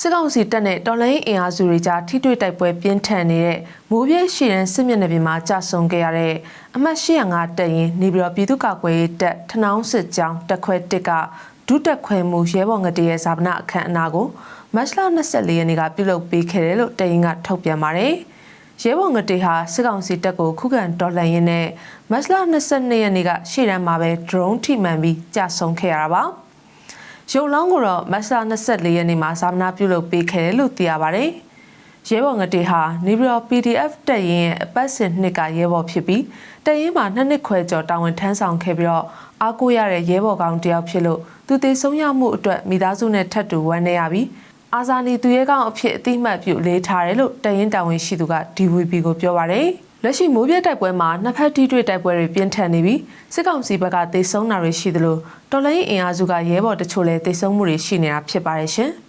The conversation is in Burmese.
စစ်ကောင်စီတပ်နဲ့တော်လိုင်းအင်အားစုတွေကြားထိတွေ့တိုက်ပွဲပြင်းထန်နေတဲ့မိုးပြည့်ရှိတဲ့စစ်မျက်နှာပြင်မှာကြာဆုံးခဲ့ရတဲ့အမှတ်805တပ်ရင်နေပြည်တော်ပြည်သူ့ကာကွယ်ရေးတပ်ထနောင်းစစ်ကြောင်းတက်ခွဲတစ်ကဒုတက်ခွဲမှုရဲဘော်ငတရဲ့ဇာပနာအခမ်းအနားကိုမတ်လ24ရက်နေ့ကပြုလုပ်ပေးခဲ့တယ်လို့တရင်ကထုတ်ပြန်ပါတယ်။ရဲဘော်ငတေဟာစစ်ကောင်စီတပ်ကိုခုခံတော်လှန်ရင်းနဲ့မတ်လ22ရက်နေ့ကရှေ့တန်းမှာပဲ drone ထိမှန်ပြီးကြာဆုံးခဲ့ရတာပါ။ ရုပ်လောင်းကိုတော့မတ်လ24ရက်နေ့မှာဇာမနာပြုလုပ်ပေးခဲ့တယ်လို့သိရပါတယ်။ရဲဘော်ငတေဟာနေပြည်တော် PDF တပ်ရင်းရဲ့အပတ်စဉ်နှစ်ကရဲဘော်ဖြစ်ပြီးတပ်ရင်းမှာနှစ်နှစ်ခွဲကျော်တာဝန်ထမ်းဆောင်ခဲ့ပြီးတော့အားကိုးရတဲ့ရဲဘော်ကောင်တစ်ယောက်ဖြစ်လို့သူတည်ဆုံးရမှုအတွက်မိသားစုနဲ့ထပ်တူဝမ်းနေရပြီးအာဇာနည်သူရဲကောင်းအဖြစ်အတိမတ်ပြုလေးထားတယ်လို့တရင်တာဝန်ရှိသူက DVB ကိုပြောပါရယ် လက်ရှိမိုးပြတ်တိုက်ပွဲမှာနှစ်ဖက်ထိတွေ့တိုက်ပွဲတွေပြင်းထန်နေပြီးစစ်ကောင်စီဘက်ကတေဆုံးတာတွေရှိသလိုတော်လိုင်းအင်အားစုကရဲဘော်တချို့လည်းတေဆုံးမှုတွေရှိနေတာဖြစ်ပါတယ်ရှင်။